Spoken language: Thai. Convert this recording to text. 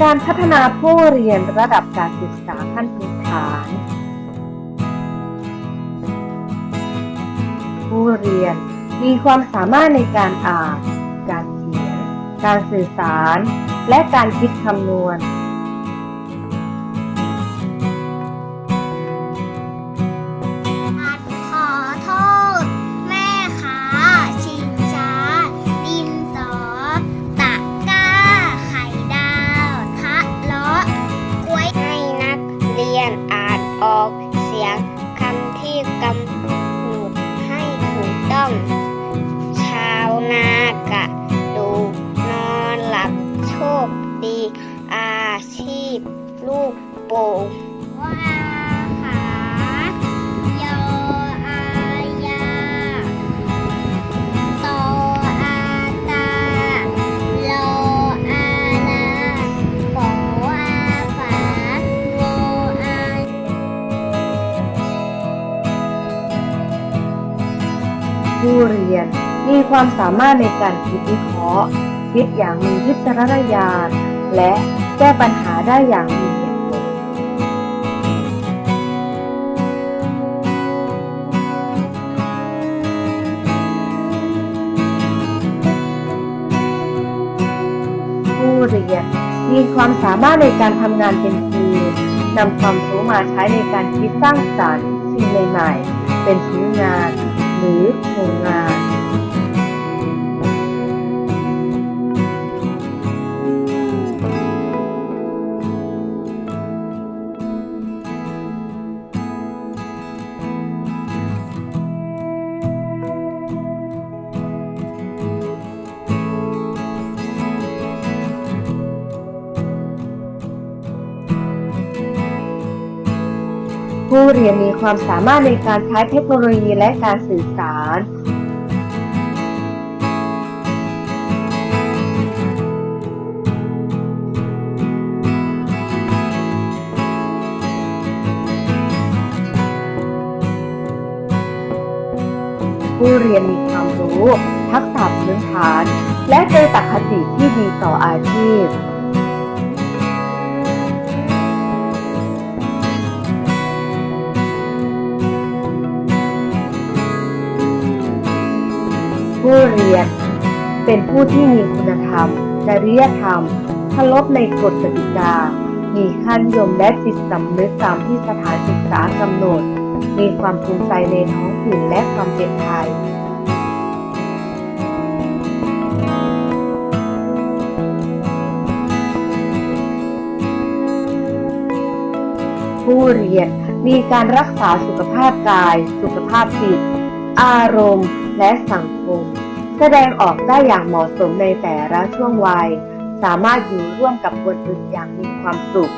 การพัฒนาผู้เรียนระดับการศึกษาขั้นพื้นฐาน ผู้เรียนมีความสามารถในการอ่าน การเขียน การสื่อสาร และการคิดคำนวณ ออกเสียงคำที่กำหนดให้ถูกต้อง ชาวนากะดูนอนหลับโชคดีอาชีพลูกโป่งว่า ผู้เรียนมีความสามารถในการคิดวิเคราะห์ คิดอย่างมีวิจารณญาณ และแก้ปัญหาได้อย่างมีเหตุผลผู้เรียนมีความสามารถในการทำงานเป็นทีมนำความรู้มาใช้ในการคิดสร้างสรรค์สิ่งใหม่ๆ เป็นชิ้นงาน รือโครงงาน ผู้เรียนมีความสามารถในการใช้เทคโนโลยีและการสื่อสาร ผู้เรียนมีความรู้ ทักษะพื้นฐาน และเจตคติที่ดีต่ออาชีพ ผู้เรียน เป็นผู้ที่มีคุณธรรม จริยธรรมเคารพในกฎกติกา มีขั้นยมและจิตสำนึกตามที่สถานศึกษากำหนด มีความภูมิใจในท้องถิ่นและความเป็นไทยผู้เรียนมีการรักษาสุขภาพกาย สุขภาพจิต อารมณ์ และสังคม แสดงออกได้อย่างเหมาะสมในแต่ละช่วงวัย สามารถอยู่ร่วมกับคนอื่นอย่างมีความสุข